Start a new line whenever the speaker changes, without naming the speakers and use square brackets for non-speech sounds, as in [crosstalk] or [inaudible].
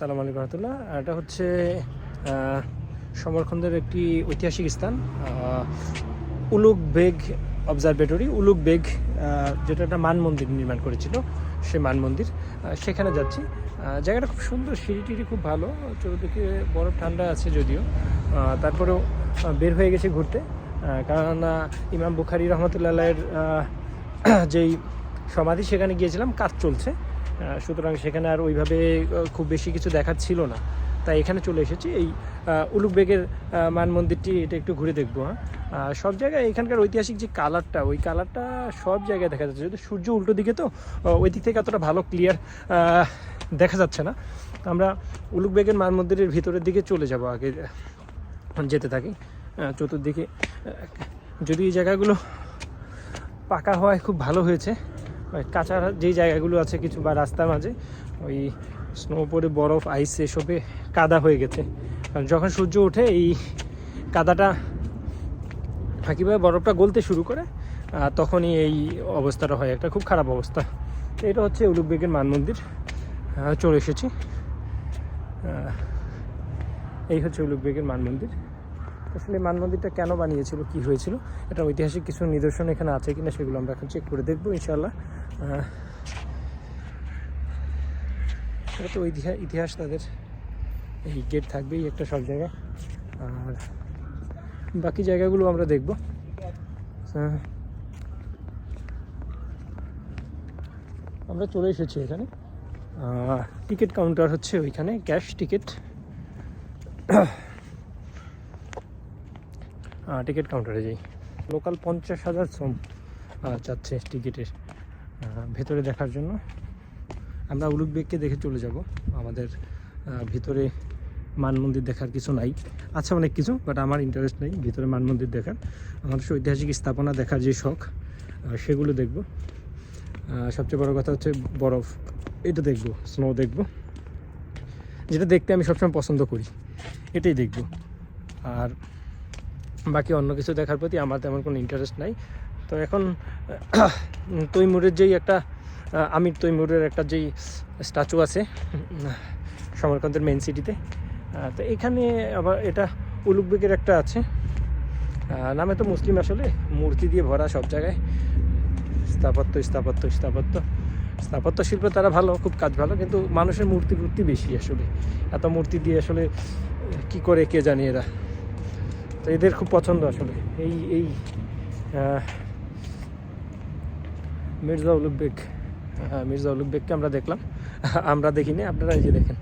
সালাম আলাইকুম রহমতুল্লাহ। এটা হচ্ছে সমরখন্দের একটি ঐতিহাসিক স্থান উলুক বেগ অবজারভেটরি উলুক বেগ যেটা একটা মান মন্দির নির্মাণ করেছিল সে মান মন্দির সেখানে যাচ্ছি। জায়গাটা খুব সুন্দর, সিঁড়ি টিড়ি খুব ভালো, চতুর্দিকে বরফ ঠান্ডা আছে যদিও তারপরেও বের হয়ে গেছে ঘুরতে কারণ ইমাম বুখারি রহমতুল্লাহের যেই সমাধি সেখানে গিয়েছিলাম, কাজ চলছে। সুতরাং সেখানে আর ওইভাবে খুব বেশি কিছু দেখার ছিল না। তাই এখানে চলে এসেছি। এই উলুকবেগের মান মন্দিরটি এটা একটু ঘুরে দেখব হ্যাঁ। সব জায়গায় এখানকার ঐতিহাসিক যে কালারটা, ওই কালারটা সব জায়গায় দেখা যাচ্ছে। যদি সূর্য উল্টো দিকে তো ওই দিক থেকে এতটা ভালো ক্লিয়ার দেখা যাচ্ছে না। আমরা উলুকবেগের মান মন্দিরের ভিতরের দিকে চলে যাব আগে যেতে থাকি। চতুর্দিকে যদি এই জায়গাগুলো পাকা হওয়ায় খুব ভালো হয়েছে। কাঁচা যেই জায়গাগুলো আছে কিছু বা রাস্তার মাঝে, ওই স্নো পরে বরফ আইস এসবে কাদা হয়ে গেছে। কারণ যখন সূর্য ওঠে, এই কাদাটা কীভাবে বরফটা গলতে শুরু করে তখনই এই অবস্থাটা হয়। একটা খুব খারাপ অবস্থা। এটা হচ্ছে উলুকবেগের মান মন্দির। চলে এসেছি। এই হচ্ছে উলুকবেগের মান মন্দির। আসলে মান মন্দিরটা কেন বানিয়েছিল, কি হয়েছিল, এটা ঐতিহাসিক কিছু নিদর্শন এখানে আছে কিনা সেগুলো আমরা এখন চেক করে দেখব ইনশাল্লাহ এটা তো ইতিহাস ইতিহাস তাদের, এই গেট থাকবেই একটা সব জায়গায়। আর বাকি জায়গাগুলো আমরা দেখব। আমরা চলে এসেছি এখানে। টিকিট কাউন্টার হচ্ছে ওইখানে ক্যাশ টিকিট টিকিট কাউন্টারে যাই। লোকাল পঞ্চাশ হাজার শ্রম চাচ্ছে টিকিটের ভেতরে দেখার জন্য। আমরা উলুক বেগকে দেখে চলে যাব। আমাদের ভিতরে মান মন্দির দেখার কিছু নাই। আছে অনেক কিছু বাট আমার ইন্টারেস্ট নেই ভিতরে মান মন্দির দেখার। আমার ঐতিহাসিক স্থাপনা দেখার যে শখ সেগুলো দেখব। সবচেয়ে বড় কথা হচ্ছে বরফ। এটা দেখব স্নো দেখব। যেটা দেখতে আমি সবসময় পছন্দ করি, এটাই দেখব। আর বাকি অন্য কিছু দেখার প্রতি আমার তেমন কোনো ইন্টারেস্ট নাই। তো এখন, [clears throat] তৈমুরের যেই একটা আমির তৈমুরের একটা যেই স্ট্যাচু আছে সমরকান্তের মেন সিটিতে তো এখানে আবার এটা উলুকবেগের একটা আছে। নামে তো মুসলিম আসলে, মূর্তি দিয়ে ভরা সব জায়গায়। স্থাপত্য স্থাপত্য স্থাপত্য স্থাপত্য শিল্প তারা ভালো, খুব কাজ ভালো, কিন্তু মানুষের মূর্তি মূর্তি বেশি আসলে। এত মূর্তি দিয়ে আসলে কি করে কে জানি এরা? তো এদের খুব পছন্দ আসলে। এই এই মির্জা উলুক বেগ মির্জা উলুক বেগকে আমরা দেখলাম। আমরা দেখিনি, আপনারা এই যে দেখেন।